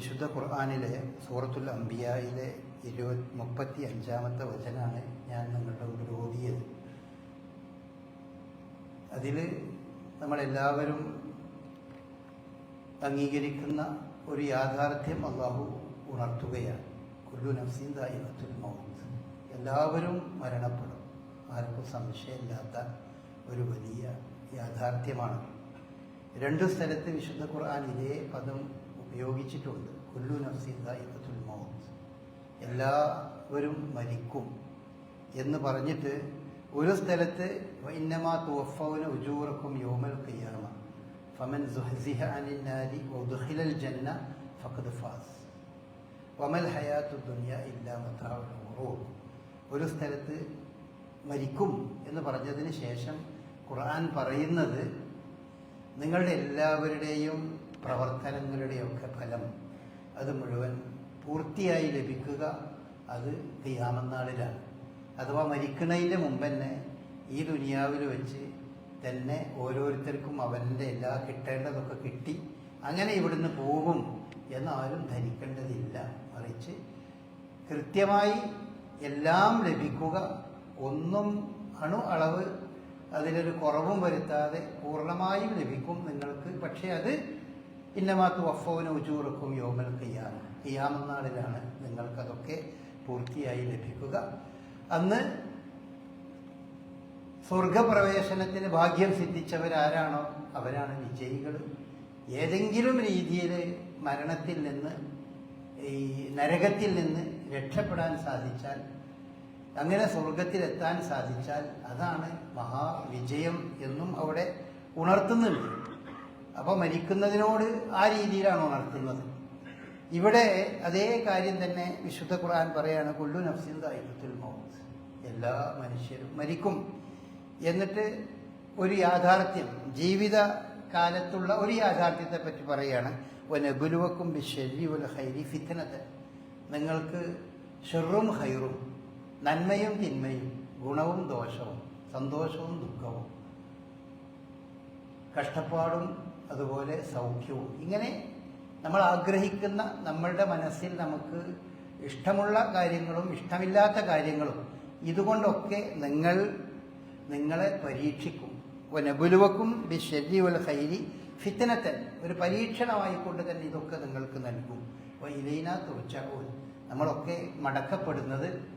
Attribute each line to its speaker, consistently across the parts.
Speaker 1: വിശുദ്ധ ഖുർആാനിലെ സൂറത്തുൽ അംബിയയിലെ ഇരുപത് മുപ്പത്തി അഞ്ചാമത്തെ വചനാണ് ഞാൻ നിങ്ങളുടെ മുമ്പിൽ ഓതിയത്. അതിൽ നമ്മളെല്ലാവരും അംഗീകരിക്കുന്ന ഒരു യാഥാർത്ഥ്യം അള്ളാഹു ഉണർത്തുകയാണ്. കുല്ലു നഫ്സീൻ ദായിമത്തുൽ മൗത്ത്. എല്ലാവരും മരണപ്പെടും. ആർക്കും സംശയമില്ലാത്ത ഒരു വലിയ യാഥാർത്ഥ്യമാണ്. രണ്ട് സ്ഥലത്ത് വിശുദ്ധ ഖുർആൻ ഇതേ പദം ഉപയോഗിച്ചിട്ടുണ്ട്. കുല്ലു നഫ്സിൻ ദായിമത്തുൽ മൗത്ത്. എല്ലാവരും മരിക്കും എന്ന് പറഞ്ഞിട്ട് ഒരു സ്ഥലത്ത് ഇന്നമാ തുവഫൗന ഉജൂറക്കും യോമൽ ഖിയാമ. ഫമൻ സുഹസിഹ അനിന്നാരി നാരി വദുഖിലൽ ജന്ന ഫഖദ് ഫാസ്. വമൽ ഹയാത്തു ദുനിയ ഇല്ലാ മത്താഉൽ ഖുറൂർ ഒരു സ്ഥലത്ത് മരിക്കും എന്ന് പറഞ്ഞതിന് ശേഷം ഖുർആൻ പറയുന്നത് നിങ്ങളുടെ എല്ലാവരുടെയും പ്രവർത്തനങ്ങളുടെയൊക്കെ ഫലം അത് മുഴുവൻ പൂർത്തിയായി ലഭിക്കുക അത് ഖിയാമന്നാളിലാണ്. അഥവാ മരിക്കുന്നതിന്റെ മുമ്പ് തന്നെ ഈ ദുനിയാവിൽ വെച്ച് തന്നെ ഓരോരുത്തർക്കും അവന്റെ എല്ലാ കിട്ടേണ്ടതൊക്കെ കിട്ടി അങ്ങനെ ഇവിടുന്ന് പോകും എന്നാരും ധരിക്കേണ്ടതില്ല മറിച്ച് കൃത്യമായി എല്ലാം ലഭിക്കുക ഒന്നും അണു അളവ് അതിലൊരു കുറവും വരുത്താതെ പൂർണമായും ലഭിക്കും നിങ്ങൾക്ക്. പക്ഷേ അത് ഇന്നമാത്ത് വഫോന ഉജൂറക്കും യോമൽ കയ്യാം കയ്യാമെന്നാളിലാണ് നിങ്ങൾക്കതൊക്കെ പൂർത്തിയായി ലഭിക്കുക. അന്ന് സ്വർഗപ്രവേശനത്തിന് ഭാഗ്യം സിദ്ധിച്ചവരാരാണോ? അവരാണ് വിജയികൾ. ഏതെങ്കിലും രീതിയിൽ മരണത്തിൽ നിന്ന് ഈ നരകത്തിൽ നിന്ന് രക്ഷപ്പെടാൻ സാധിച്ചാൽ അങ്ങനെ സ്വർഗത്തിലെത്താൻ സാധിച്ചാൽ അതാണ് മഹാവിജയം എന്നും അവിടെ ഉണർത്തുന്നുണ്ട്. അപ്പോൾ മരിക്കുന്നതിനോട് ആ രീതിയിലാണ് ഉണർത്തുന്നത് ഇവിടെ അതേ കാര്യം തന്നെ വിശുദ്ധ ഖുർആൻ പറയാണ് കൊല്ലു നഫ്സിൻ ദായിഖത്തുൽ മൗത്ത്. എല്ലാ മനുഷ്യരും മരിക്കും. എന്നിട്ട് ഒരു യാഥാർത്ഥ്യം ജീവിത കാലത്തുള്ള ഒരു യാഥാർത്ഥ്യത്തെ പറ്റി പറയുകയാണ് ഒനബുലുവക്കും ബിഷരി ഉൽ ഹൈരി ഫിത്തനത്ത് നിങ്ങൾക്ക് ഷെറും ഹൈറും നന്മയും തിന്മയും ഗുണവും ദോഷവും സന്തോഷവും ദുഃഖവും കഷ്ടപ്പാടും അതുപോലെ സൗഖ്യവും. ഇങ്ങനെ നമ്മൾ ആഗ്രഹിക്കുന്ന നമ്മളുടെ മനസ്സിൽ നമുക്ക് ഇഷ്ടമുള്ള കാര്യങ്ങളും ഇഷ്ടമില്ലാത്ത കാര്യങ്ങളും ഇതുകൊണ്ടൊക്കെ നിങ്ങൾ നിങ്ങളെ പരീക്ഷിക്കും. വനബുലുവക്കും ബിഷരി ഉൽ ഹൈരി ഫിത്തനത്തൻ. ഒരു പരീക്ഷണമായിക്കൊണ്ട് തന്നെ ഇതൊക്കെ നിങ്ങൾക്ക് നൽകും. ഇലൈന തുറച്ചാകും നമ്മളൊക്കെ മടക്കപ്പെടുന്നത്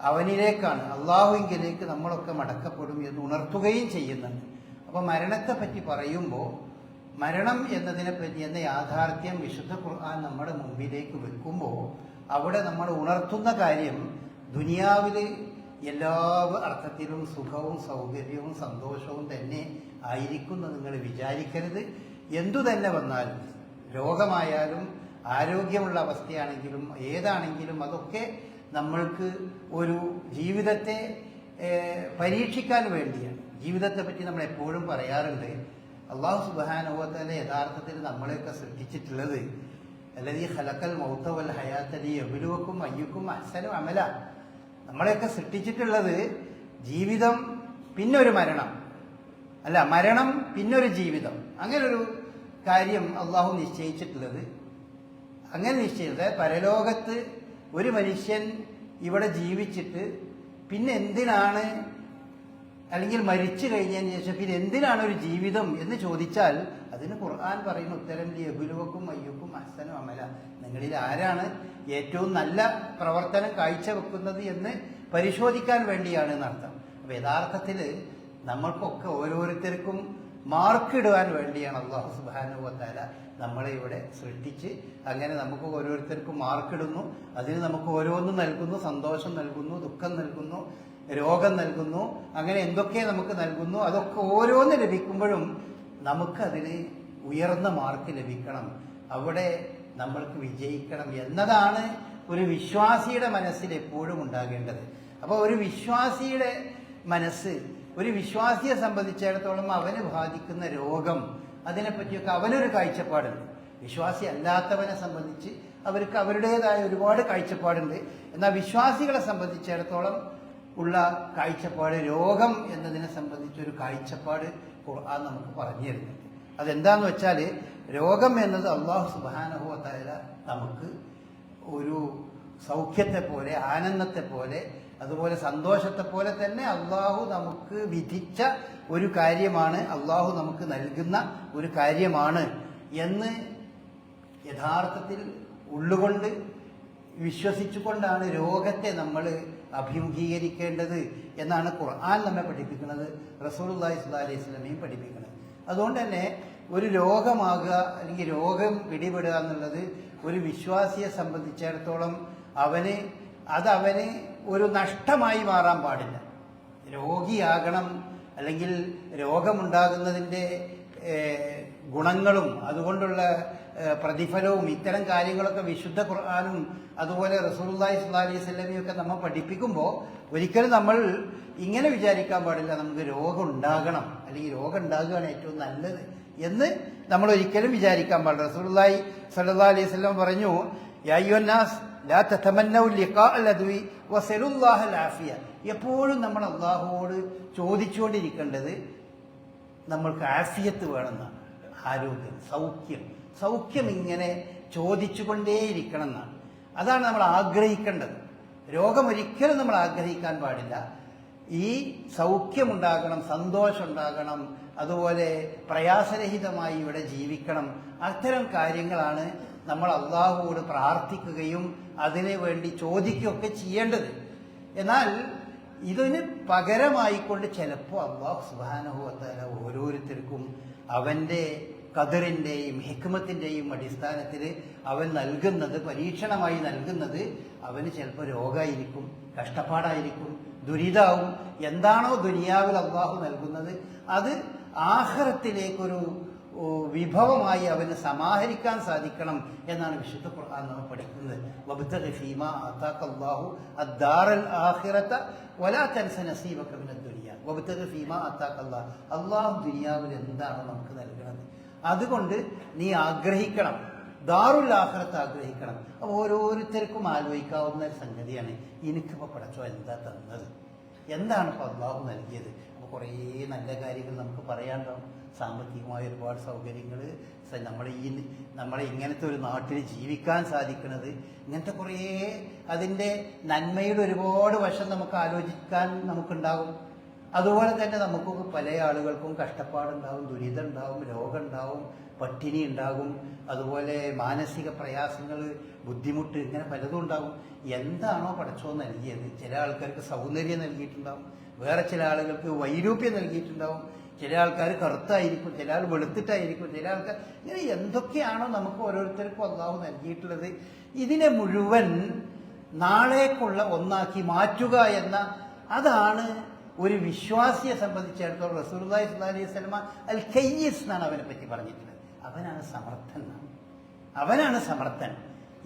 Speaker 1: അവനിലേക്കാണ്. അള്ളാഹുവിങ്കിലേക്ക് നമ്മളൊക്കെ മടക്കപ്പെടും എന്ന് ഉണർത്തുകയും ചെയ്യുന്നുണ്ട്. അപ്പോൾ മരണത്തെ പറ്റി പറയുമ്പോൾ മരണം എന്നതിനെ പറ്റി എന്ന യാഥാർത്ഥ്യം വിശുദ്ധ ഖുർആൻ നമ്മുടെ മുമ്പിലേക്ക് വെക്കുമ്പോൾ അവിടെ നമ്മൾ ഉണർത്തുന്ന കാര്യം ദുനിയാവിൽ എല്ലാ അർത്ഥത്തിലും സുഖവും സൗകര്യവും സന്തോഷവും തന്നെ ആയിരിക്കുന്നു നിങ്ങൾ വിചാരിക്കരുത്. എന്തു തന്നെ വന്നാലും രോഗമായാലും ആരോഗ്യമുള്ള അവസ്ഥയാണെങ്കിലും ഏതാണെങ്കിലും അതൊക്കെ നമ്മൾക്ക് ഒരു ജീവിതത്തെ പരീക്ഷിക്കാൻ വേണ്ടിയാണ്. ജീവിതത്തെ പറ്റി നമ്മൾ എപ്പോഴും പറയാറുണ്ട് അള്ളാഹു സുബാനുഭവത്തലെ യഥാർത്ഥത്തിൽ നമ്മളെയൊക്കെ സൃഷ്ടിച്ചിട്ടുള്ളത് അല്ലെങ്കിൽ ഹലക്കൽ മൗത്തവൽ ഹയാത്തലി എബിലുവക്കും അയ്യുക്കും അഹ്സനും അമല. നമ്മളെയൊക്കെ സൃഷ്ടിച്ചിട്ടുള്ളത് ജീവിതം പിന്നൊരു മരണം. അല്ല മരണം പിന്നൊരു ജീവിതം. അങ്ങനൊരു കാര്യം അള്ളാഹു നിശ്ചയിച്ചിട്ടുള്ളത്. അങ്ങനെ നിശ്ചയിച്ചത് പരലോകത്ത് ഒരു മനുഷ്യൻ ഇവിടെ ജീവിച്ചിട്ട് പിന്നെ എന്തിനാണ് അല്ലെങ്കിൽ മരിച്ചു കഴിഞ്ഞതിന് ശേഷം പിന്നെ എന്തിനാണ് ഒരു ജീവിതം എന്ന് ചോദിച്ചാൽ അതിന് ഖുർആൻ പറയുന്ന ഉത്തരം ലഘുലുവക്കും അയ്യക്കും അസനും അമല. നിങ്ങളിൽ ആരാണ് ഏറ്റവും നല്ല പ്രവർത്തനം കാഴ്ചവെക്കുന്നത് എന്ന് പരിശോധിക്കാൻ വേണ്ടിയാണ് എന്നർത്ഥം. അപ്പൊ യഥാർത്ഥത്തിൽ നമ്മൾക്കൊക്കെ ഓരോരുത്തർക്കും മാർക്കിടുവാൻ വേണ്ടിയാണ് അള്ളാഹു സുബാനുവത്താല നമ്മളെ ഇവിടെ സൃഷ്ടിച്ച് അങ്ങനെ നമുക്ക് ഓരോരുത്തർക്കും മാർക്കിടുന്നു അതിന് നമുക്ക് ഓരോന്നും നൽകുന്നു സന്തോഷം നൽകുന്നു ദുഃഖം നൽകുന്നു. രോഗം നൽകുന്നു അങ്ങനെ എന്തൊക്കെ നമുക്ക് നൽകുന്നു അതൊക്കെ ഓരോന്ന് ലഭിക്കുമ്പോഴും നമുക്കതിന് ഉയർന്ന മാർക്ക് ലഭിക്കണം. അവിടെ നമ്മൾക്ക് വിജയിക്കണം എന്നതാണ് ഒരു വിശ്വാസിയുടെ മനസ്സിൽ എപ്പോഴും ഉണ്ടാകേണ്ടത്. അപ്പോൾ ഒരു വിശ്വാസിയുടെ മനസ്സ് ഒരു വിശ്വാസിയെ സംബന്ധിച്ചിടത്തോളം അവന് ബാധിക്കുന്ന രോഗം അതിനെപ്പറ്റിയൊക്കെ അവനൊരു കാഴ്ചപ്പാടുണ്ട്. വിശ്വാസി അല്ലാത്തവനെ സംബന്ധിച്ച് അവർക്ക് അവരുടേതായ ഒരുപാട് കാഴ്ചപ്പാടുണ്ട്. എന്നാൽ വിശ്വാസികളെ സംബന്ധിച്ചിടത്തോളം ഉള്ള കാഴ്ചപ്പാട് രോഗം എന്നതിനെ സംബന്ധിച്ചൊരു കാഴ്ചപ്പാട് ഖുർആൻ നമുക്ക് പറഞ്ഞു തരുന്നുണ്ട് അതെന്താന്ന് വെച്ചാൽ രോഗം എന്നത് അള്ളാഹു സുബാനുഭവത്തായ നമുക്ക് ഒരു സൗഖ്യത്തെ പോലെ ആനന്ദത്തെ പോലെ അതുപോലെ സന്തോഷത്തെ പോലെ തന്നെ അള്ളാഹു നമുക്ക് വിധിച്ച ഒരു കാര്യമാണ് അള്ളാഹു നമുക്ക് നൽകുന്ന ഒരു കാര്യമാണ് എന്ന് യഥാർത്ഥത്തിൽ ഉള്ളുകൊണ്ട് വിശ്വസിച്ചുകൊണ്ടാണ് രോഗത്തെ നമ്മൾ അഭിമുഖീകരിക്കേണ്ടത് എന്നാണ് ഖുർആൻ നമ്മെ പഠിപ്പിക്കുന്നത് റസൂലുള്ളാഹി സ്വല്ലല്ലാഹി അലൈഹി സ്വലമയും പഠിപ്പിക്കുന്നത്. അതുകൊണ്ട് തന്നെ ഒരു രോഗമാകുക അല്ലെങ്കിൽ രോഗം പിടിപെടുക എന്നുള്ളത് ഒരു വിശ്വാസിയെ സംബന്ധിച്ചിടത്തോളം അവന് അത് ഒരു നഷ്ടമായി മാറാൻ പാടില്ല. രോഗിയാകണം അല്ലെങ്കിൽ രോഗമുണ്ടാകുന്നതിന്റെ ഗുണങ്ങളും അതുകൊണ്ടുള്ള പ്രതിഫലവും ഇത്തരം കാര്യങ്ങളൊക്കെ വിശുദ്ധ ഖുർആാനും അതുപോലെ റസൂലുള്ളാഹി സ്വല്ലല്ലാഹി അലൈഹി സ്വലമിയൊക്കെ നമ്മൾ പഠിപ്പിക്കുമ്പോൾ ഒരിക്കലും നമ്മൾ ഇങ്ങനെ വിചാരിക്കാൻ പാടില്ല നമുക്ക് രോഗം ഉണ്ടാകണം അല്ലെങ്കിൽ രോഗം ഉണ്ടാകുകയാണ് ഏറ്റവും നല്ലത് എന്ന് നമ്മൾ ഒരിക്കലും വിചാരിക്കാൻ പാടില്ല. റസൂലുള്ളാഹി സ്വല്ലല്ലാഹി അലൈഹി സ്വലം പറഞ്ഞു ലാ എപ്പോഴും നമ്മൾ അള്ളാഹുവോട് ചോദിച്ചുകൊണ്ടിരിക്കേണ്ടത് നമ്മൾക്ക് ആഫിയത്ത് വേണമെന്നാണ്. ആരോഗ്യം സൗഖ്യം. സൗഖ്യം ഇങ്ങനെ ചോദിച്ചുകൊണ്ടേയിരിക്കണം എന്നാണ് അതാണ് നമ്മൾ ആഗ്രഹിക്കേണ്ടത്. രോഗം ഒരിക്കലും നമ്മൾ ആഗ്രഹിക്കാൻ പാടില്ല. ഈ സൗഖ്യമുണ്ടാകണം സന്തോഷം ഉണ്ടാകണം അതുപോലെ പ്രയാസരഹിതമായി ഇവിടെ ജീവിക്കണം അത്തരം കാര്യങ്ങളാണ് നമ്മൾ അള്ളാഹുവോട് പ്രാർത്ഥിക്കുകയും അതിനു വേണ്ടി ചോദിക്കുകയൊക്കെ ചെയ്യേണ്ടത്. എന്നാൽ ഇതിന് പകരമായിക്കൊണ്ട് ചിലപ്പോൾ അള്ളാഹു സുബാനുഭവത്താല ഓരോരുത്തർക്കും അവന്റെ കതിറിന്റെയും ഹിക്മത്തിന്റെയും അടിസ്ഥാനത്തിൽ അവൻ നൽകുന്നത് പരീക്ഷണമായി നൽകുന്നത് അവന് ചിലപ്പോൾ രോഗമായിരിക്കും കഷ്ടപ്പാടായിരിക്കും ദുരിതാവും. എന്താണോ ദുനിയാവിൽ അള്ളാഹു നൽകുന്നത് അത് ആഹ്റത്തിലേക്കൊരു വിഭവമായി അവന് സമാഹരിക്കാൻ സാധിക്കണം എന്നാണ് വിശുദ്ധ ഖുർആൻ നമ്മൾ പഠിക്കുന്നത്. അള്ളാഹു വലാ തൻസ നസീബക മിന അല്ലാഹു ദുനിയാവിൽ എന്താണ് നമുക്ക് നൽകുന്നത് അതുകൊണ്ട് നീ ആഗ്രഹിക്കണം. ദാറുൽ ആഖിറത്ത് ആഗ്രഹിക്കണം. അപ്പോൾ ഓരോരുത്തർക്കും ആലോചിക്കാവുന്ന ഒരു സംഗതിയാണ്. എനിക്കിപ്പോൾ പടച്ചോ എന്താ തന്നത്? എന്താണ് ഇപ്പോൾ അള്ളാഹു നൽകിയത്? കുറേ നല്ല കാര്യങ്ങൾ നമുക്ക് പറയാനുണ്ടാവും. സാമ്പത്തികമായ ഒരുപാട് സൗകര്യങ്ങൾ നമ്മൾ ഈ നമ്മളെ ഇങ്ങനത്തെ ഒരു നാട്ടിൽ ജീവിക്കാൻ സാധിക്കുന്നത് ഇങ്ങനത്തെ കുറേ അതിന്റെ നന്മയുടെ ഒരുപാട് വശം നമുക്ക് ആലോചിക്കാൻ നമുക്കുണ്ടാകും. അതുപോലെ തന്നെ നമുക്ക് പല ആളുകൾക്കും കഷ്ടപ്പാടുണ്ടാവും ദുരിതം ഉണ്ടാവും രോഗം ഉണ്ടാവും പട്ടിണി ഉണ്ടാകും. അതുപോലെ മാനസിക പ്രയാസങ്ങൾ ബുദ്ധിമുട്ട് ഇങ്ങനെ പലതും ഉണ്ടാകും. എന്താണോ പടച്ചോ നൽകിയത്. ചില ആൾക്കാർക്ക് സൗന്ദര്യം നൽകിയിട്ടുണ്ടാവും. വേറെ ചില ആളുകൾക്ക് വൈരൂപ്യം നൽകിയിട്ടുണ്ടാവും. ചില ആൾക്കാർ കറുത്തായിരിക്കും ചില ആൾ വെളുത്തിട്ടായിരിക്കും ചില ആൾക്കാർ ഇങ്ങനെ എന്തൊക്കെയാണോ നമുക്ക് ഓരോരുത്തർക്കും അള്ളാഹു നൽകിയിട്ടുള്ളത്. ഇതിനെ മുഴുവൻ നാളേക്കുള്ള ഒന്നാക്കി മാറ്റുക എന്ന അതാണ് ഒരു വിശ്വാസിയെ സംബന്ധിച്ചിടത്തോളം സ്വല്ലല്ലാഹി അലൈഹി വസല്ലമ അൽ കയ്യിസ് എന്നാണ് അവനെ പറ്റി പറഞ്ഞിട്ടുള്ളത്. അവനാണ് സമർത്ഥൻ അവനാണ് സമർത്ഥൻ.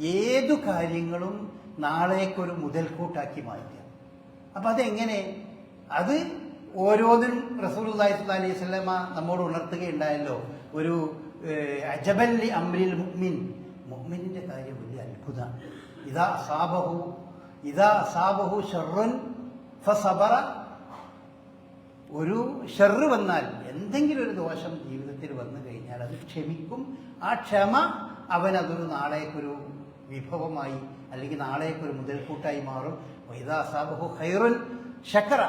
Speaker 1: ഏതു കാര്യങ്ങളും നാളേക്കൊരു മുതൽക്കൂട്ടാക്കി മാറ്റുക. അപ്പൊ അതെങ്ങനെ അത് ഓരോന്നിനും റസൂലുള്ളാഹി സ്വല്ലല്ലാഹി അലൈഹി വസല്ലമ നമ്മോട് ഉണർത്തുകയുണ്ടായല്ലോ. ഒരു അജബല്ലി അമ്രിൽ മുഹ്മിൻ മുഅ്മിനിന്റെ കാര്യം വലിയ അത്ഭുതമാണ് ഇതാ സാബഹു ഇതാ സാബഹു ഷെറുൻ ഫസബറ. ഒരു ഷെറ് വന്നാൽ എന്തെങ്കിലും ഒരു ദോഷം ജീവിതത്തിൽ വന്നു കഴിഞ്ഞാൽ അത് ക്ഷമിക്കും. ആ ക്ഷമ അവൻ അതൊരു നാളേക്കൊരു വിഭവമായി അല്ലെങ്കിൽ നാളേക്കൊരു മുതൽക്കൂട്ടായി മാറും. ഇതാ സാബഹു ഹൈറുൻ ഷക്കറ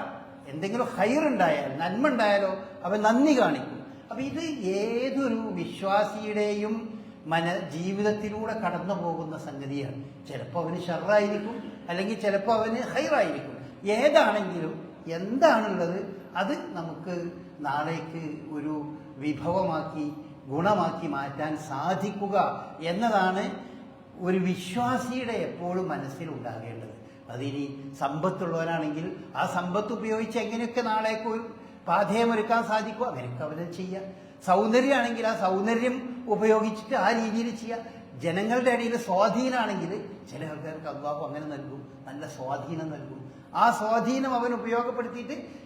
Speaker 1: എന്തെങ്കിലും ഹൈറുണ്ടായാൽ നന്മ ഉണ്ടായാലോ അവൻ നന്ദി കാണിക്കും. അപ്പൊ ഇത് ഏതൊരു വിശ്വാസിയുടെയും മന ജീവിതത്തിലൂടെ കടന്നു പോകുന്ന സംഗതിയാണ്. ചിലപ്പോൾ അവന് ഷെറായിരിക്കും അല്ലെങ്കിൽ ചിലപ്പോൾ അവന് ഹൈറായിരിക്കും. ഏതാണെങ്കിലും എന്താണുള്ളത് അത് നമുക്ക് നാളേക്ക് ഒരു വിഭവമാക്കി ഗുണമാക്കി മാറ്റാൻ സാധിക്കുക എന്നതാണ് ഒരു വിശ്വാസിയുടെ എപ്പോഴും മനസ്സിലുണ്ടാകേണ്ടത്. അതിനി സമ്പത്തുള്ളവരാണെങ്കിൽ ആ സമ്പത്ത് ഉപയോഗിച്ച് എങ്ങനെയൊക്കെ നാളേക്ക് ഒരു പാധേയമൊരുക്കാൻ സാധിക്കും അങ്ങനെയൊക്കെ അവരെ ചെയ്യാം. സൗന്ദര്യമാണെങ്കിൽ ആ സൗന്ദര്യം ഉപയോഗിച്ചിട്ട് ആ രീതിയിൽ ചെയ്യാം. ജനങ്ങളുടെ ഇടയിൽ സ്വാധീനമാണെങ്കിൽ ചില ആൾക്കാർക്ക് അങ്ങനെ നൽകും. നല്ല സ്വാധീനം നൽകും. ആ സ്വാധീനം അവൻ ഉപയോഗപ്പെടുത്തിയിട്ട്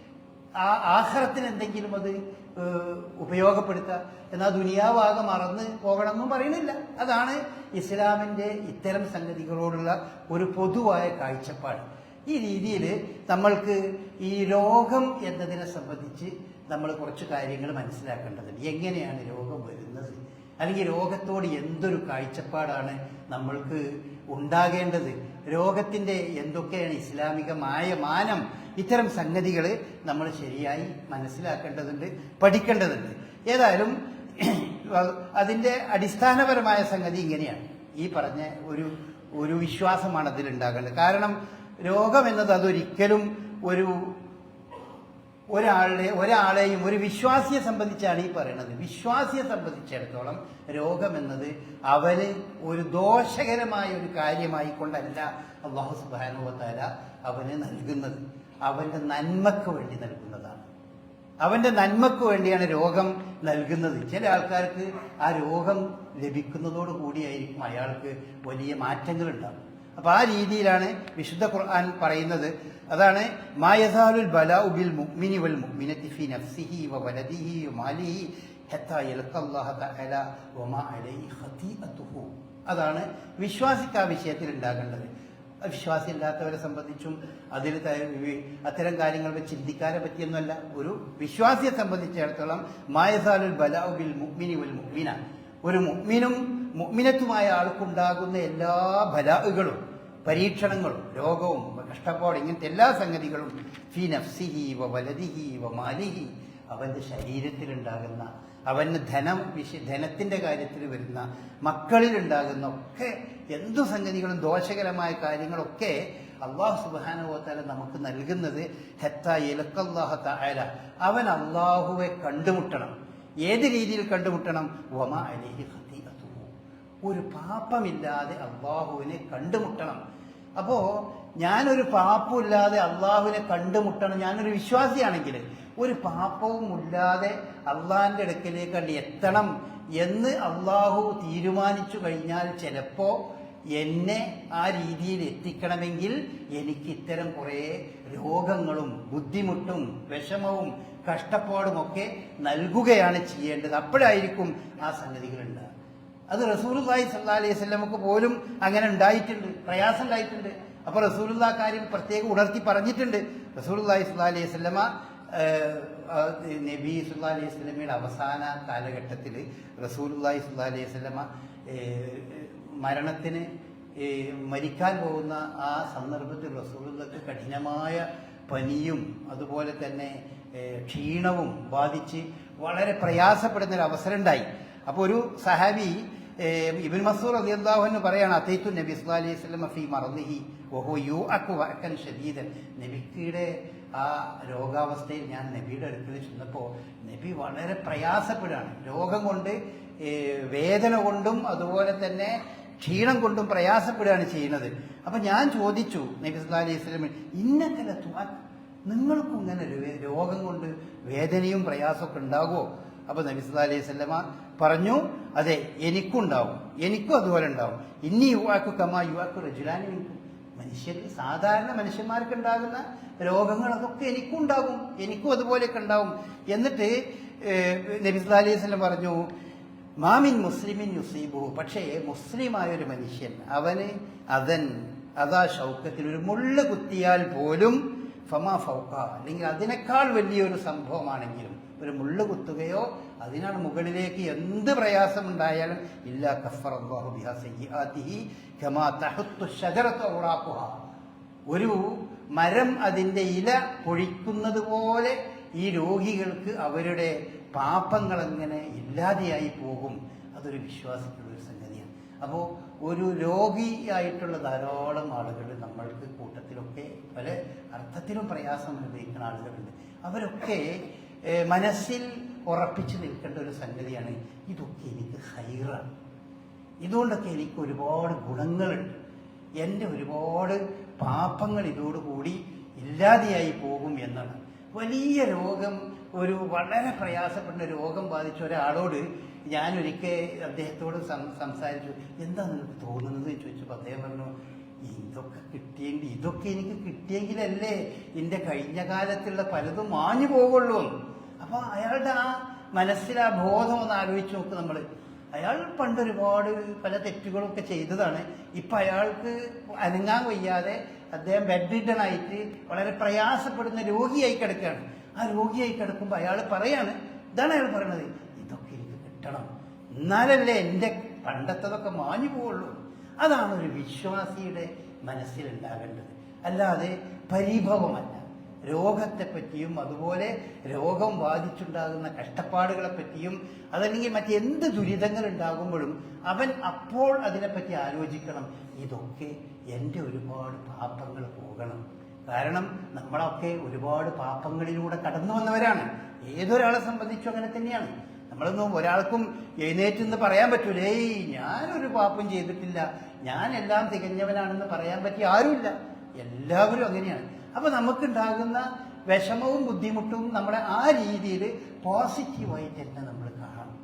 Speaker 1: ആ ആഹാരത്തിന് എന്തെങ്കിലും അത് ഉപയോഗപ്പെടുത്തുക എന്നാൽ ദുനിയാവാകെ മറന്ന് പോകണമെന്നും പറയുന്നില്ല. അതാണ് ഇസ്ലാമിന്റെ ഇത്തരം സംഗതികളോടുള്ള ഒരു പൊതുവായ കാഴ്ചപ്പാട്. ഈ രീതിയിൽ നമ്മൾക്ക് ഈ ലോകം എന്നതിനെ സംബന്ധിച്ച് നമ്മൾ കുറച്ച് കാര്യങ്ങൾ മനസ്സിലാക്കേണ്ടതുണ്ട്. എങ്ങനെയാണ് രോഗം വരുന്നത്? അല്ലെങ്കിൽ രോഗത്തോട് എന്തൊരു കാഴ്ചപ്പാടാണ് നമ്മൾക്ക് ഉണ്ടാകേണ്ടത്? രോഗത്തിന്റെ എന്തൊക്കെയാണ് ഇസ്ലാമികമായ മാനം ഇത്തരം സംഗതികൾ നമ്മൾ ശരിയായി മനസ്സിലാക്കേണ്ടതുണ്ട് പഠിക്കേണ്ടതുണ്ട്. ഏതായാലും അതിന്റെ അടിസ്ഥാനപരമായ സംഗതി ഇങ്ങനെയാണ്. ഈ പറഞ്ഞ ഒരു ഒരു വിശ്വാസമാണ് അതിലുണ്ടാകേണ്ടത്. കാരണം രോഗം എന്നത് അതൊരിക്കലും ഒരു ഒരാളുടെ ഒരാളെയും ഒരു വിശ്വാസിയെ സംബന്ധിച്ചാണ് ഈ പറയുന്നത് വിശ്വാസിയെ സംബന്ധിച്ചിടത്തോളം രോഗം എന്നത് അവന് ഒരു ദോഷകരമായ ഒരു കാര്യമായിക്കൊണ്ടല്ല അള്ളാഹു സുബാനുവത്താല അവന് നൽകുന്നത്. അവന്റെ നന്മക്ക് വേണ്ടി നൽകുന്നതാണ്. അവന്റെ നന്മക്ക് വേണ്ടിയാണ് രോഗം നൽകുന്നത്. ചില ആൾക്കാർക്ക് ആ രോഗം ലഭിക്കുന്നതോട് കൂടിയായിരിക്കും അയാൾക്ക് വലിയ മാറ്റങ്ങൾ ഉണ്ടാകും അപ്പൊ ആ രീതിയിലാണ് വിശുദ്ധ ഖുർആൻ പറയുന്നത്. അതാണ് മായസാലുൽ ബലാഉ ബിൽ മുഅ്മിനി വൽ മുഅ്മിനത്തി ഫി നഫ്സിഹി വ വലദിഹി വ മാലിഹി ഹത്താ യൽഖല്ലാഹ തആല മാ അലൈഹി ഖതീഅതുഹു അതാണ് വിശ്വാസിക്ക് ആ വിഷയത്തിൽ ഉണ്ടാകേണ്ടത് വിശ്വാസിയില്ലാത്തവരെ സംബന്ധിച്ചും അതിൽ അത്തരം കാര്യങ്ങൾ ചിന്തിക്കാനെ പറ്റിയൊന്നുമല്ല. ഒരു വിശ്വാസിയെ സംബന്ധിച്ചിടത്തോളം മായസാലുൽ ബലാഉ ബിൽ മുഗ്മിനി വൽ മുഅ്മിന. ഒരു മുഗ്മിനും മുഗ്മിനത്തുമായ ആൾക്കുണ്ടാകുന്ന എല്ലാ ബലാഹുകളും പരീക്ഷണങ്ങളും രോഗവും കഷ്ടപ്പാട് ഇങ്ങനത്തെ എല്ലാ സംഗതികളും ഫി നഫ്സിഹി വ വലതിഹി വ മാലിഹി അവന്റെ ശരീരത്തിലുണ്ടാകുന്ന അവന് ധനം വിശ ധനത്തിന്റെ കാര്യത്തിൽ വരുന്ന മക്കളിലുണ്ടാകുന്ന ഒക്കെ എന്തു സംഗതികളും ദോഷകരമായ കാര്യങ്ങളൊക്കെ അള്ളാഹു സുബാനുഭവത്താല നമുക്ക് നൽകുന്നത് ഹെത്ത ഇലക്കല്ലാഹ തായാല അവൻ അള്ളാഹുവെ കണ്ടുമുട്ടണം. ഏത് രീതിയിൽ കണ്ടുമുട്ടണം? വമ അലിഹി ഖതീഅത്തുഹു. ഒരു പാപമില്ലാതെ അള്ളാഹുവിനെ കണ്ടുമുട്ടണം. അപ്പോ ഞാനൊരു പാപ്പമില്ലാതെ അള്ളാഹുവിനെ കണ്ടുമുട്ടണം. ഞാനൊരു വിശ്വാസിയാണെങ്കിൽ ഒരു പാപവും ഇല്ലാതെ അള്ളാഹിന്റെ അടുക്കലേക്ക് കണ്ട് എത്തണം എന്ന് അള്ളാഹു തീരുമാനിച്ചു കഴിഞ്ഞാൽ ചിലപ്പോൾ എന്നെ ആ രീതിയിൽ എത്തിക്കണമെങ്കിൽ എനിക്ക് ഇത്തരം കുറേ രോഗങ്ങളും ബുദ്ധിമുട്ടും വിഷമവും കഷ്ടപ്പാടും ഒക്കെ നൽകുകയാണ് ചെയ്യേണ്ടത്. അപ്പോഴായിരിക്കും ആ സംഗതികൾ ഉണ്ടാകുക അത് റസൂലുള്ളാഹി സല്ലാ അലൈഹി സ്വലമക്ക് പോലും അങ്ങനെ ഉണ്ടായിട്ടുണ്ട് പ്രയാസം ഉണ്ടായിട്ടുണ്ട്. അപ്പൊ റസൂലുള്ള കാര്യം പ്രത്യേകം ഉണർത്തി പറഞ്ഞിട്ടുണ്ട്. റസൂലുള്ളാഹി സല്ലാ അലൈഹി സ്വലമ നബി സുല്ലാ അലൈഹി സ്വലമയുടെ അവസാന കാലഘട്ടത്തിൽ റസൂലുള്ളാഹി സുല്ലാ അലൈഹി സ്വലമ മരണത്തിന് മരിക്കാൻ പോകുന്ന ആ സന്ദർഭത്തിൽ റസൂലുള്ളക്ക് കഠിനമായ പനിയും അതുപോലെ തന്നെ ക്ഷീണവും ബാധിച്ച് വളരെ പ്രയാസപ്പെടുന്ന ഒരു അവസരം ഉണ്ടായി അപ്പോൾ ഒരു സഹാബി ഇബിൻ മസൂർ റളിയല്ലാഹു അൻഹു പറയാണ് അതേത്തു നബി സുല്ലാ അലൈഹി വസല്ലം ഫീ ഓഹോ യു അക്കു വഅകൻ ഷദീദൻ. നബിയുടെ ആ രോഗാവസ്ഥയിൽ ഞാൻ നബിയുടെ അടുക്കൽ ചെന്നപ്പോൾ നബി വളരെ പ്രയാസപ്പെടുകയാണ്. രോഗം കൊണ്ട് വേദന കൊണ്ടും അതുപോലെ തന്നെ ക്ഷീണം കൊണ്ടും പ്രയാസപ്പെടുകയാണ് ചെയ്യുന്നത്. അപ്പൊ ഞാൻ ചോദിച്ചു നബി സല്ലല്ലാഹു അലൈഹി വസല്ലം ഇന്നക്കല നിങ്ങൾക്കും ഇങ്ങനെ രോഗം കൊണ്ട് വേദനയും പ്രയാസമൊക്കെ ഉണ്ടാകുമോ? അപ്പൊ നബി സല്ലല്ലാഹു അലൈഹി സ്വലമ പറഞ്ഞു അതെ എനിക്കും ഉണ്ടാവും എനിക്കും അതുപോലെ ഉണ്ടാവും. ഇനി യുവാക്കു കമാ യുവാക്കു റജുലാനി മനുഷ്യർ സാധാരണ മനുഷ്യന്മാർക്കുണ്ടാകുന്ന രോഗങ്ങളൊക്കെ എനിക്കും ഉണ്ടാകും എനിക്കും അതുപോലെയൊക്കെ ഉണ്ടാവും എന്നിട്ട് ഏഹ്, നബി സല്ലല്ലാഹു അലൈഹി വസല്ലം പറഞ്ഞു മാമിൻ മുസ്ലിമിൻ യുസീബു പക്ഷേ മുസ്ലിമായ ഒരു മനുഷ്യൻ അവന് അതൻ അതാ ഷൗക്കത്തിൽ ഒരു മുള്ള കുത്തിയാൽ പോലും ഫമാ ഫൗക്ക അല്ലെങ്കിൽ അതിനേക്കാൾ വലിയൊരു സംഭവമാണെങ്കിലും ഒരു മുള്ളു കുത്തുകയോ അതിനാണ് മുകളിലേക്ക് എന്ത് പ്രയാസം പ്രയാസമുണ്ടായാലും ഇല്ല കഫർ ഔറാഖുഹ. ഒരു മരം അതിന്റെ ഇല പൊഴിക്കുന്നത് പോലെ ഈ രോഗികൾക്ക് അവരുടെ പാപങ്ങൾ എങ്ങനെ ഇല്ലാതെയായി പോകും അതൊരു വിശ്വാസത്തിലുള്ള ഒരു സംഗതിയാണ്. അപ്പോൾ ഒരു രോഗിയായിട്ടുള്ള ധാരാളം ആളുകൾ നമ്മൾക്ക് കൂട്ടത്തിലൊക്കെ പല അർത്ഥത്തിലും പ്രയാസം അനുഭവിക്കുന്ന ആളുകളുണ്ട്. അവരൊക്കെ മനസ്സിൽ ഉറപ്പിച്ചു നിൽക്കേണ്ട ഒരു സംഗതിയാണ് ഇതൊക്കെ എനിക്ക് ഹൈറാണ്. ഇതുകൊണ്ടൊക്കെ എനിക്ക് ഒരുപാട് ഗുണങ്ങളുണ്ട്. എന്റെ ഒരുപാട് പാപങ്ങൾ ഇതോടുകൂടി ഇല്ലാതെയായി പോകും എന്നാണ്. വലിയ രോഗം ഒരു വളരെ പ്രയാസപ്പെടുന്ന രോഗം ബാധിച്ച ഒരാളോട് ഞാൻ അദ്ദേഹത്തോട് സം- സംസാരിച്ചു. എന്താ നിനക്ക് തോന്നുന്നത്? എന്ന് ചോദിച്ചപ്പോൾ അദ്ദേഹം പറഞ്ഞു ഇതൊക്കെ കിട്ടിയെങ്കിൽ ഇതൊക്കെ എനിക്ക് കിട്ടിയെങ്കിലല്ലേ എന്റെ കഴിഞ്ഞ കാലത്തുള്ള പലതും മാഞ്ഞു പോകുള്ളൂ. അപ്പൊ അയാളുടെ ആ മനസ്സിലാ ബോധം ഒന്ന് ആലോചിച്ച് നോക്ക് നമ്മൾ അയാൾ പണ്ട് ഒരുപാട് പല തെറ്റുകളൊക്കെ ചെയ്തതാണ്. ഇപ്പൊ അയാൾക്ക് അനങ്ങാൻ വയ്യാതെ അദ്ദേഹം ബെഡ്രിഡനായിട്ട് വളരെ പ്രയാസപ്പെടുന്ന രോഗിയായി കിടക്കുകയാണ്. ആ രോഗിയായി കിടക്കുമ്പോൾ അയാൾ പറയാണ് ഇതാണ് അയാൾ പറയണത് ഇതൊക്കെ എനിക്ക് കിട്ടണം. എന്നാലല്ലേ എന്റെ പണ്ടത്തതൊക്കെ മാഞ്ഞു പോവുള്ളൂ. അതാണ് ഒരു വിശ്വാസിയുടെ മനസ്സിലുണ്ടാകേണ്ടത്. അല്ലാതെ പരിഭവമല്ല. രോഗത്തെപ്പറ്റിയും അതുപോലെ രോഗം ബാധിച്ചുണ്ടാകുന്ന കഷ്ടപ്പാടുകളെ പറ്റിയും അതല്ലെങ്കിൽ മറ്റെന്ത് ദുരിതങ്ങൾ ഉണ്ടാകുമ്പോഴും അവൻ അപ്പോൾ അതിനെപ്പറ്റി ആലോചിക്കണം. ഇതൊക്കെ എന്റെ ഒരുപാട് പാപങ്ങൾ പോകണം. കാരണം നമ്മളൊക്കെ ഒരുപാട് പാപങ്ങളിലൂടെ കടന്നു വന്നവരാണ്. ഏതൊരാളെ സംബന്ധിച്ചും അങ്ങനെ തന്നെയാണ്. നമ്മളൊന്നും ഒരാൾക്കും എഴുന്നേറ്റ് എന്ന് പറയാൻ പറ്റൂല. ഏയ് ഞാനൊരു പാപം ചെയ്തിട്ടില്ല. ഞാൻ എല്ലാം തികഞ്ഞവനാണെന്ന് പറയാൻ പറ്റിയ ആരുമില്ല. എല്ലാവരും അങ്ങനെയാണ്. അപ്പൊ നമുക്കുണ്ടാകുന്ന വിഷമവും ബുദ്ധിമുട്ടും നമ്മളെ ആ രീതിയിൽ പോസിറ്റീവായിട്ട് തന്നെ നമ്മൾ കാണണം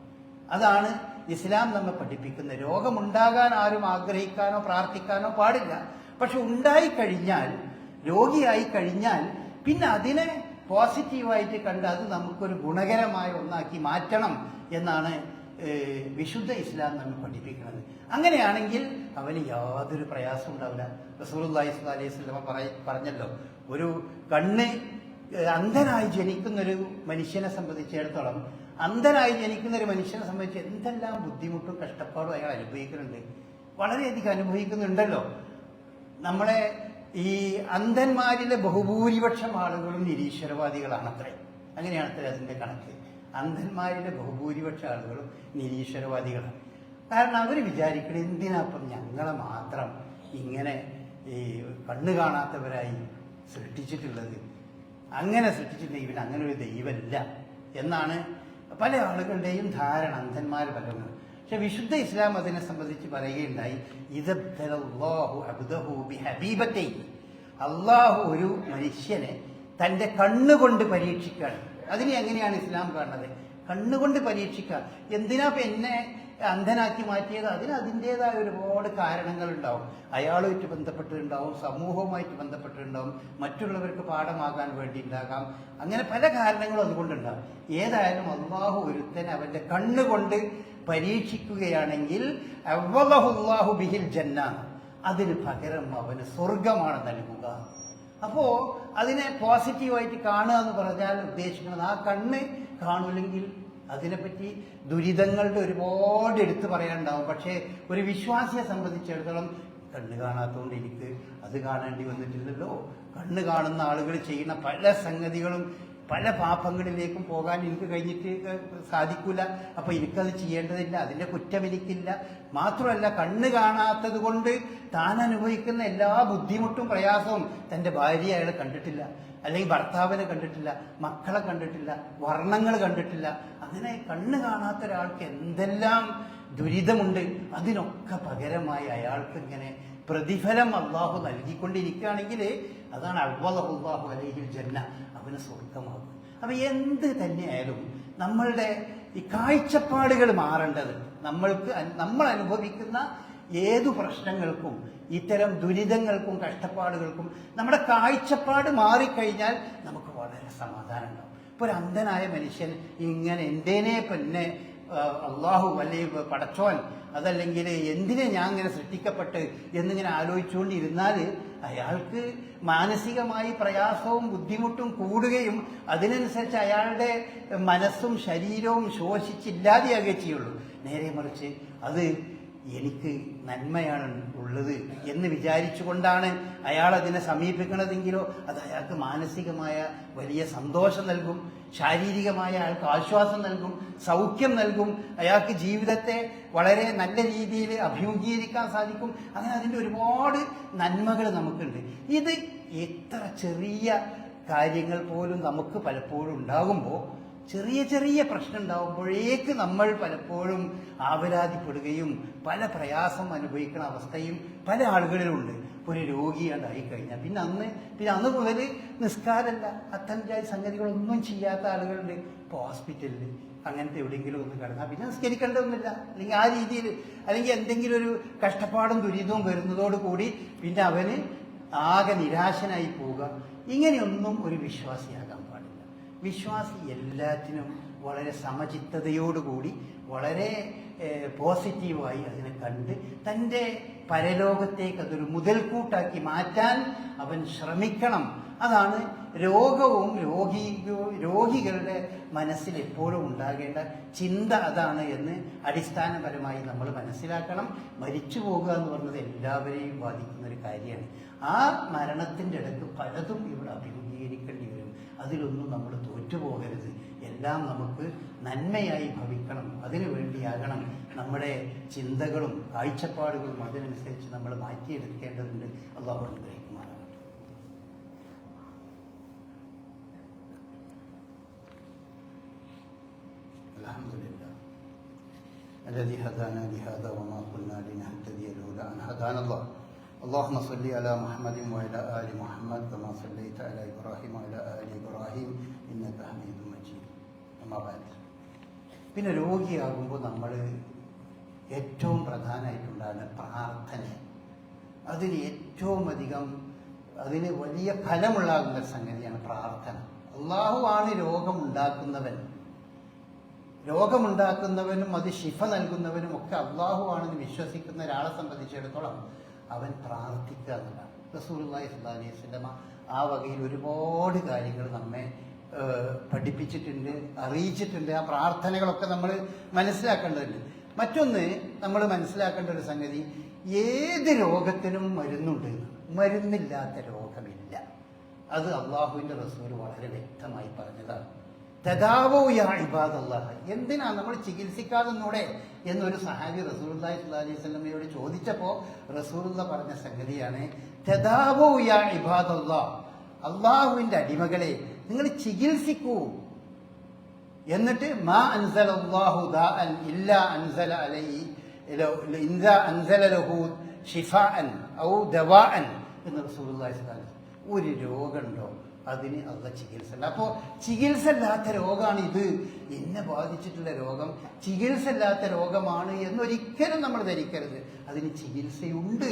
Speaker 1: അതാണ് ഇസ്ലാം നമ്മെ പഠിപ്പിക്കുന്നത് രോഗമുണ്ടാകാൻ ആരും ആഗ്രഹിക്കാനോ പ്രാർത്ഥിക്കാനോ പാടില്ല. പക്ഷെ ഉണ്ടായി കഴിഞ്ഞാൽ രോഗിയായി കഴിഞ്ഞാൽ പിന്നെ അതിനെ പോസിറ്റീവായിട്ട് കണ്ട് അത് നമുക്കൊരു ഗുണകരമായ ഒന്നാക്കി മാറ്റണം എന്നാണ് വിശുദ്ധ ഇസ്ലാം നമ്മൾ പഠിപ്പിക്കുന്നത്. അങ്ങനെയാണെങ്കിൽ അവന് യാതൊരു പ്രയാസം ഉണ്ടാവില്ല. സ്വല്ലല്ലാഹി അലൈഹി വസല്ലമ പറഞ്ഞല്ലോ ഒരു കണ്ണ് അന്ധനായി ജനിക്കുന്ന ഒരു മനുഷ്യനെ സംബന്ധിച്ചിടത്തോളം അന്ധനായി ജനിക്കുന്ന ഒരു മനുഷ്യനെ സംബന്ധിച്ച് എന്തെല്ലാം ബുദ്ധിമുട്ടും കഷ്ടപ്പാടും അയാൾ അനുഭവിക്കുന്നുണ്ട്. വളരെയധികം അനുഭവിക്കുന്നുണ്ടല്ലോ. നമ്മളെ ഈ അന്ധന്മാരിലെ ബഹുഭൂരിപക്ഷം ആളുകളും നിരീശ്വരവാദികളാണ് അത്രേ അങ്ങനെയാണ് അത്ര അതിന്റെ കണക്ക്. അന്ധന്മാരിലെ ബഹുഭൂരിപക്ഷം ആളുകളും നിരീശ്വരവാദികളാണ്. കാരണം അവർ വിചാരിക്കണം എന്തിനാപ്പം ഞങ്ങളെ മാത്രം ഇങ്ങനെ ഈ കണ്ണു കാണാത്തവരായി സൃഷ്ടിച്ചിട്ടുള്ളത്. അങ്ങനെ സൃഷ്ടിച്ചിട്ടുണ്ടെങ്കിൽ ഇവൻ അങ്ങനെ ഒരു ദൈവമില്ല എന്നാണ് പല ആളുകളുടെയും ധാരണ അന്ധന്മാർ പറയുന്നത്. പക്ഷെ വിശുദ്ധ ഇസ്ലാം അതിനെ സംബന്ധിച്ച് പറയുകയുണ്ടായി ബിഹബീബത്തൈ. അള്ളാഹു ഒരു മനുഷ്യനെ തന്റെ കണ്ണുകൊണ്ട് പരീക്ഷിക്കുകയാണ്. അതിനെ എങ്ങനെയാണ് ഇസ്ലാം കാണുന്നത്? കണ്ണുകൊണ്ട് പരീക്ഷിക്കുക. എന്തിനാ പിന്നെ അന്ധനാക്കി മാറ്റിയത് അതിന് അതിന്റെതായ ഒരുപാട് കാരണങ്ങൾ ഉണ്ടാവും അയാളുമായിട്ട് ബന്ധപ്പെട്ടിട്ടുണ്ടാവും സമൂഹവുമായിട്ട് ബന്ധപ്പെട്ടിട്ടുണ്ടാവും മറ്റുള്ളവർക്ക് പാഠമാകാൻ വേണ്ടി ഉണ്ടാകാം അങ്ങനെ പല കാരണങ്ങളും അതുകൊണ്ടുണ്ടാകും ഏതായാലും അള്ളാഹു ഒരുത്തൻ അവന്റെ കണ്ണുകൊണ്ട് പരീക്ഷിക്കുകയാണെങ്കിൽ അവ്വലഹുല്ലാഹു ബിഹിൽ ജന്ന അതിന് പകരം അവന് സ്വർഗമാണ് നൽകുക. അപ്പോ അതിനെ പോസിറ്റീവായിട്ട് കാണുക എന്ന് പറഞ്ഞാൽ ഉദ്ദേശിക്കുന്നത് ആ കണ്ണ് കാണൂലെങ്കിൽ അതിനെപ്പറ്റി ദുരിതങ്ങളുടെ ഒരുപാട് എടുത്തു പറയാനുണ്ടാവും പക്ഷേ ഒരു വിശ്വാസിയെ സംബന്ധിച്ചിടത്തോളം കണ്ണ് കാണാത്തതുകൊണ്ട് എനിക്ക് അത് കാണേണ്ടി വന്നിട്ടില്ലല്ലോ. കണ്ണ് കാണുന്ന ആളുകൾ ചെയ്യുന്ന പല സംഗതികളും പല പാപങ്ങളിലേക്കും പോകാൻ എനിക്ക് കഴിഞ്ഞിട്ട് സാധിക്കൂല. അപ്പൊ എനിക്കത് ചെയ്യേണ്ടതില്ല അതിന്റെ കുറ്റം എനിക്കില്ല. മാത്രമല്ല കണ്ണ് കാണാത്തത് കൊണ്ട് താൻ അനുഭവിക്കുന്ന എല്ലാ ബുദ്ധിമുട്ടും പ്രയാസവും തന്റെ ഭാര്യ അയാൾ കണ്ടിട്ടില്ല. അല്ലെങ്കിൽ ഭർത്താവിനെ കണ്ടിട്ടില്ല മക്കളെ കണ്ടിട്ടില്ല വർണങ്ങൾ കണ്ടിട്ടില്ല അങ്ങനെ കണ്ണ് കാണാത്ത ഒരാൾക്ക് എന്തെല്ലാം ദുരിതമുണ്ട് അതിനൊക്കെ പകരമായി അയാൾക്ക് ഇങ്ങനെ പ്രതിഫലം അള്ളാഹു നൽകിക്കൊണ്ടിരിക്കുകയാണെങ്കിൽ അതാണ് അള്ളാഹു അലൈഹിൽ ജന്ന അവന് സ്വർഗമാകും അപ്പൊ എന്ത് തന്നെയായാലും നമ്മളുടെ ഈ കാഴ്ചപ്പാടുകൾ മാറേണ്ടത് നമ്മൾക്ക് നമ്മൾ അനുഭവിക്കുന്ന ഏതു പ്രശ്നങ്ങൾക്കും ഇത്തരം ദുരിതങ്ങൾക്കും കഷ്ടപ്പാടുകൾക്കും നമ്മുടെ കാഴ്ചപ്പാട് മാറിക്കഴിഞ്ഞാൽ നമുക്ക് വളരെ സമാധാനം ഉണ്ടാവും ഒരു അന്ധനായ മനുഷ്യൻ ഇങ്ങനെ എന്തേനെ പിന്നെ അള്ളാഹു അല്ലെങ്കിൽ പടച്ചോൻ അതല്ലെങ്കിൽ എന്തിനെ ഞാൻ ഇങ്ങനെ സൃഷ്ടിക്കപ്പെട്ട് എന്നിങ്ങനെ ആലോചിച്ചുകൊണ്ടിരുന്നാൽ അയാൾക്ക് മാനസികമായി പ്രയാസവും ബുദ്ധിമുട്ടും കൂടുകയും അതിനനുസരിച്ച് അയാളുടെ മനസ്സും ശരീരവും ശോഷിച്ചില്ലാതെയാകുകയേ ചെയ്യുള്ളൂ. നേരെ മറിച്ച് അത് എനിക്ക് നന്മയാണ് ഉള്ളത് എന്ന് വിചാരിച്ചുകൊണ്ടാണ് അയാൾ അതിനെ സമീപിക്കുന്നതെങ്കിലോ അത് അയാൾക്ക് മാനസികമായ വലിയ സന്തോഷം നൽകും ശാരീരികമായ അയാൾക്ക് ആശ്വാസം നൽകും സൗഖ്യം നൽകും അയാൾക്ക് ജീവിതത്തെ വളരെ നല്ല രീതിയിൽ അഭിമുഖീകരിക്കാൻ സാധിക്കും. അങ്ങനെ അതിന്റെ ഒരുപാട് നന്മകൾ നമുക്കുണ്ട്. ഇത് എത്ര ചെറിയ കാര്യങ്ങൾ പോലും നമുക്ക് പലപ്പോഴും ഉണ്ടാകുമ്പോൾ ചെറിയ ചെറിയ പ്രശ്നം ഉണ്ടാവുമ്പോഴേക്ക് നമ്മൾ പലപ്പോഴും ആവലാതിപ്പെടുകയും പല പ്രയാസം അനുഭവിക്കുന്ന അവസ്ഥയും പല ആളുകളിലുണ്ട്. ഒരു രോഗിയാണ്ടായി കഴിഞ്ഞാൽ. പിന്നെ അന്ന് പിന്നെ അന്ന് മുതൽ നിസ്കാരമല്ല അത്തഞ്ചായ സംഗതികളൊന്നും ചെയ്യാത്ത ആളുകളുണ്ട്. ഇപ്പോൾ ഹോസ്പിറ്റലിൽ അങ്ങനത്തെ എവിടെയെങ്കിലും ഒന്ന് കിടന്നാൽ പിന്നെ നിസ്കരിക്കേണ്ടതൊന്നുമില്ല. അല്ലെങ്കിൽ ആ രീതിയിൽ അല്ലെങ്കിൽ എന്തെങ്കിലും ഒരു കഷ്ടപ്പാടും ദുരിതവും വരുന്നതോട് കൂടി പിന്നെ അവന് ആകെ നിരാശനായി പോവുക. ഇങ്ങനെയൊന്നും ഒരു വിശ്വാസിയാകാൻ പാടില്ല വിശ്വാസി എല്ലാത്തിനും വളരെ സമചിത്തതയോടുകൂടി വളരെ പോസിറ്റീവായി അതിനെ കണ്ട് തന്റെ പരലോകത്തേക്ക് അതൊരു മുതൽക്കൂട്ടാക്കി മാറ്റാൻ അവൻ ശ്രമിക്കണം. അതാണ് രോഗവും രോഗി രോഗികളുടെ മനസ്സിൽ എപ്പോഴും ഉണ്ടാകേണ്ട ചിന്ത അതാണ് എന്ന് അടിസ്ഥാനപരമായി നമ്മൾ മനസ്സിലാക്കണം. മരിച്ചു പോകുക എന്ന് പറഞ്ഞത് എല്ലാവരെയും ബാധിക്കുന്ന ഒരു കാര്യമാണ്. ആ മരണത്തിന്റെ ഇടയ്ക്ക് പലതും ഇവിടെ അഭിമുഖീകരിക്കേണ്ടി അതിലൊന്നും നമ്മൾ തോറ്റുപോകരുത്. എല്ലാം നമുക്ക് നന്മയായി ഭവിക്കണം. അതിനു വേണ്ടിയാകണം നമ്മുടെ ചിന്തകളും കാഴ്ചപ്പാടുകളും അതിനനുസരിച്ച് നമ്മൾ മാറ്റിയെടുക്കേണ്ടതുണ്ട്. അള്ളാഹു അനുഗ്രഹിക്കുമാറ الحمد لله الذي هدانا لهذا وما كنا لنهتدي لولا أن هدانا الله اللهم صل على محمد وعلى آل محمد كما صليت على إبراهيم وعلى آل إبراهيم إنك حميد مجيد أما بعد പിന്നെ രോഗിയാകുമ്പോൾ നമ്മൾ ഏറ്റവും പ്രധാനമായിട്ടുണ്ടാകുന്ന പ്രാർത്ഥന അതിന് ഏറ്റവും അധികം അതിന് വലിയ ഫലമുണ്ടാകുന്ന ഒരു സംഗതിയാണ് പ്രാർത്ഥന അള്ളാഹുവാണ് രോഗമുണ്ടാക്കുന്നവൻ രോഗമുണ്ടാക്കുന്നവനും അത് ശിഫ നൽകുന്നവനും ഒക്കെ അള്ളാഹു ആണെന്ന് വിശ്വസിക്കുന്ന ഒരാളെ സംബന്ധിച്ചിടത്തോളം അവൻ പ്രാർത്ഥിക്കുക എന്നുള്ളതാണ്. സ്വല്ലല്ലാഹി അലൈഹി വസല്ലമ ആ വകയിൽ ഒരുപാട് കാര്യങ്ങൾ നമ്മെ പഠിപ്പിച്ചിട്ടുണ്ട് അറിയിച്ചിട്ടുണ്ട്. ആ പ്രാർത്ഥനകളൊക്കെ നമ്മൾ മനസ്സിലാക്കേണ്ടതുണ്ട്. മറ്റൊന്ന് നമ്മൾ മനസ്സിലാക്കേണ്ട ഒരു സംഗതി ഏത് രോഗത്തിനും മരുന്നുണ്ട് മരുന്നില്ലാത്ത രോഗമില്ല. അത് അള്ളാഹുവിന്റെ റസൂൽ വളരെ വ്യക്തമായി പറഞ്ഞതാണ്. ഇബാദല്ലാഹ്. എന്തിനാ നമ്മൾ ചികിത്സിക്കാതെന്നൂടെ എന്നൊരു സഹാബി റസൂലുള്ളാഹി സ്വല്ലല്ലാഹി അലൈഹി സ്വലമയോട് ചോദിച്ചപ്പോൾ റസൂലുള്ള പറഞ്ഞ സംഗതിയാണ് അള്ളാഹുവിന്റെ ഇബാദല്ലാഹ്. അടിമകളെ നിങ്ങൾ ചികിത്സിക്കൂ. എന്നിട്ട് മാ അൻസൽ അള്ളാഹു അൻസല അലൈ ഔ എന്ന് സ്വല്ലല്ലാഹി ഒരു രോഗമുണ്ടോ? അതിന് അവിടെ ചികിത്സ ഉണ്ട് അപ്പോൾ ചികിത്സ ഇല്ലാത്ത രോഗമാണ് ഇത് എന്നെ ബാധിച്ചിട്ടുള്ള രോഗം ചികിത്സ ഇല്ലാത്ത രോഗമാണ് എന്നൊരിക്കലും നമ്മൾ ധരിക്കരുത്. അതിന് ചികിത്സയുണ്ട്.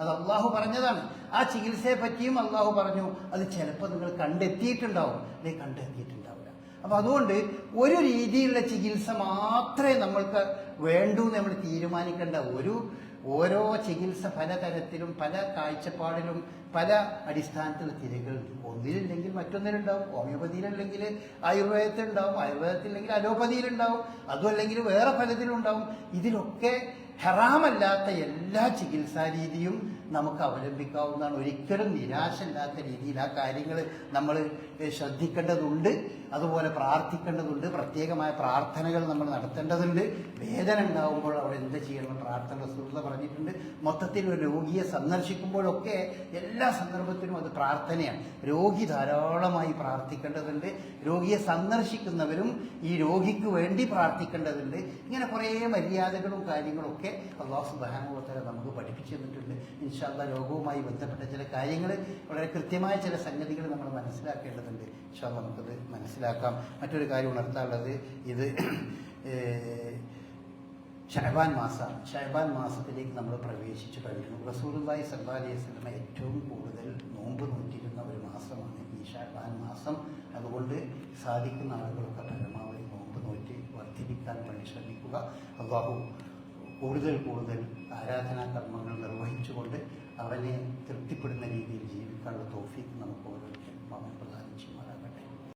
Speaker 1: അത് അള്ളാഹു പറഞ്ഞതാണ്. ആ ചികിത്സയെ പറ്റിയും അള്ളാഹു പറഞ്ഞു. അത് ചിലപ്പോൾ നിങ്ങൾ കണ്ടെത്തിയിട്ടുണ്ടാവും. അല്ലെങ്കിൽ കണ്ടെത്തിയിട്ടുണ്ടാവില്ല. അപ്പൊ അതുകൊണ്ട് ഒരു രീതിയിലുള്ള ചികിത്സ മാത്രമേ നമ്മൾക്ക് വേണ്ടൂ നമ്മൾ തീരുമാനിക്കേണ്ട ഒരു ഓരോ ചികിത്സ പലതരത്തിലും പല കാഴ്ചപ്പാടിലും പല അടിസ്ഥാനത്തിലുള്ള തിരകളുണ്ട് ഒന്നിലില്ലെങ്കിൽ മറ്റൊന്നിലുണ്ടാവും. ഹോമിയോപ്പതിയിലല്ലെങ്കിൽ ആയുർവേദത്തിലുണ്ടാവും. ആയുർവേദത്തിലെങ്കിൽ അലോപ്പതിയിലുണ്ടാവും. അതും അല്ലെങ്കിൽ വേറെ പലതിലുണ്ടാവും. ഇതിലൊക്കെ ഹറാമല്ലാത്ത എല്ലാ ചികിത്സാ രീതിയും നമുക്ക് അവലംബിക്കാവുന്നതാണ്. ഒരിക്കലും നിരാശയില്ലാത്ത രീതിയിൽ ആ കാര്യങ്ങൾ നമ്മൾ ശ്രദ്ധിക്കേണ്ടതുണ്ട്. അതുപോലെ പ്രാർത്ഥിക്കേണ്ടതുണ്ട്. പ്രത്യേകമായ പ്രാർത്ഥനകൾ നമ്മൾ നടത്തേണ്ടതുണ്ട്. വേദന ഉണ്ടാകുമ്പോൾ അവിടെ എന്ത് ചെയ്യണം? പ്രാർത്ഥന സുഹൃത്ത് പറഞ്ഞിട്ടുണ്ട്. മൊത്തത്തിൽ ഒരു രോഗിയെ സന്ദർശിക്കുമ്പോഴൊക്കെ എല്ലാ സന്ദർഭത്തിലും അത് പ്രാർത്ഥനയാണ്. രോഗി ധാരാളമായി പ്രാർത്ഥിക്കേണ്ടതുണ്ട്. രോഗിയെ സന്ദർശിക്കുന്നവരും ഈ രോഗിക്ക് വേണ്ടി പ്രാർത്ഥിക്കേണ്ടതുണ്ട്. ഇങ്ങനെ കുറേ മര്യാദകളും കാര്യങ്ങളും ഒക്കെ അള്ളാഹു സുബാനുഭവത്തല നമുക്ക് പഠിപ്പിച്ചു തന്നിട്ടുണ്ട്. ഇൻഷാല്ല രോഗവുമായി ബന്ധപ്പെട്ട ചില കാര്യങ്ങൾ വളരെ കൃത്യമായ ചില സംഗതികൾ നമ്മൾ മനസ്സിലാക്കേണ്ടതുണ്ട്. ഇൻഷാല്ല നമുക്കത് മനസ്സിലാക്കാം. മറ്റൊരു കാര്യം ഉണർത്താനുള്ളത് ഇത് ഷഹബാൻ മാസം. ഷഹബാൻ മാസത്തിലേക്ക് നമ്മൾ പ്രവേശിച്ചു കഴിഞ്ഞു. റസൂലുള്ളാഹി സല്ലല്ലാഹു അലൈഹി ഏറ്റവും കൂടുതൽ നോമ്പ് നോറ്റിരുന്ന ഒരു മാസമാണ് ഈ ഷഹബാൻ മാസം. അതുകൊണ്ട് സാധിക്കുന്ന ആളുകളൊക്കെ പരമാവധി നോമ്പ് നോറ്റി വർദ്ധിപ്പിക്കാൻ വേണ്ടി ശ്രമിക്കുക. അള്ളാഹു കൂടുതൽ കൂടുതൽ ആരാധനാ കർമ്മങ്ങൾ നിർവഹിച്ചുകൊണ്ട് അവനെ തൃപ്തിപ്പെടുന്ന രീതിയിൽ ജീവിക്കാനുള്ള തോഫീക്ക് നമുക്ക് ചെയ്യും